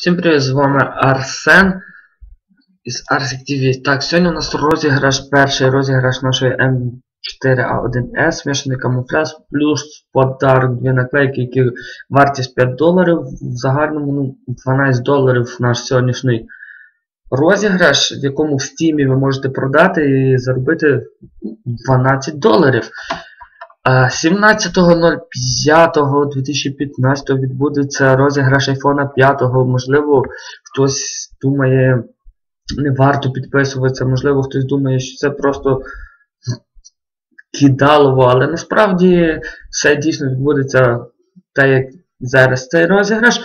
Всім привіт, з вами Арсен із Arsic TV. Так, сьогодні у нас розіграш, перший розіграш нашої М4А1С, смішаний камуфляж, плюс подарок дві наклейки, які вартість 5 доларів. В загальному ну, 12 доларів наш сьогоднішній розіграш, в якому в стімі ви можете продати і заробити 12 доларів. 17.05.2015 відбудеться розіграш iPhone 5. Можливо, хтось думає, не варто підписуватися, можливо, хтось думає, що це просто кидалово, але насправді все дійсно відбудеться так, як зараз цей розіграш.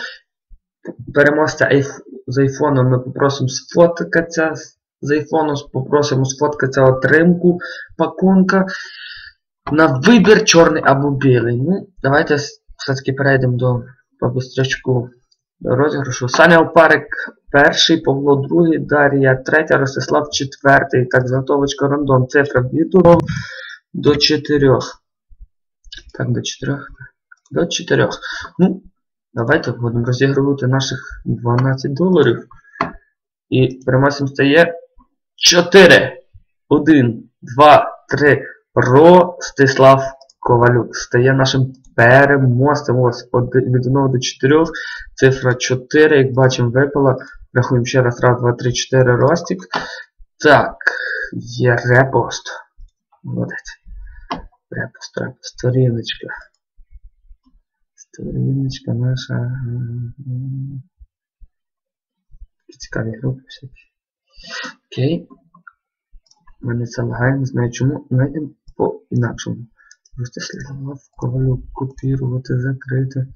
Переможця з айфоном ми попросимо сфоткатися з айфону, попросимо сфоткатися отримку пакунка. На вибір чорний або білий. Ну, давайте все-таки перейдемо до побистрячку розіграшу. Саня Опарик перший, Павло другий, Дар'я третя, Ростислав четвертий. Так, заготовочка рандом. Цифра від до 4. Так, до 4. До 4. Ну, давайте будемо розігрувати наших 12 доларів. І переможцем стає 4. 1, 2, 3. Ростислав Ковалюк стає нашим переможцем. Ось від 1 до 4. Цифра 4, як бачимо, випала. Рахуємо ще раз. Раз, два, три, 4 ростик. Так, є репост. Молодець. Репост, репост, сторіночка. Сторіночка наша. Цікаві групи всякі. Окей. Мене це лагає, не знаю чому. Знайдемо по-інакшому. Ростислав Ковалюк копірувати, закрити.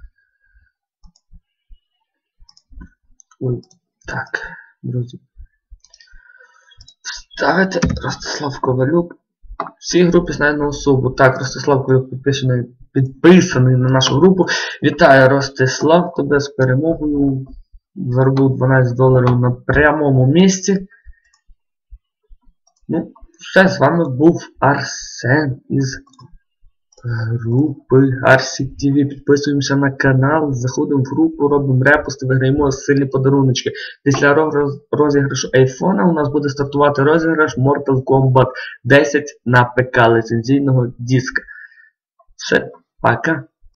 Ой, так, друзі. Ставити Ростислав Ковалюк. Всі групи знайдено особу. Так, Ростислав Ковалюк підписаний, підписаний на нашу групу. Вітаю, Ростислав, тебе з перемогою. Заробив 12 доларів на прямому місці. Ну, все, з вами був Арсен із групи TV. Підписуємося на канал, заходимо в групу, робимо репости, виграємо сильні подаруночки. Після розіграшу айфона у нас буде стартувати розіграш Mortal Kombat 10 на ПК ліцензійного диска. Все, пока.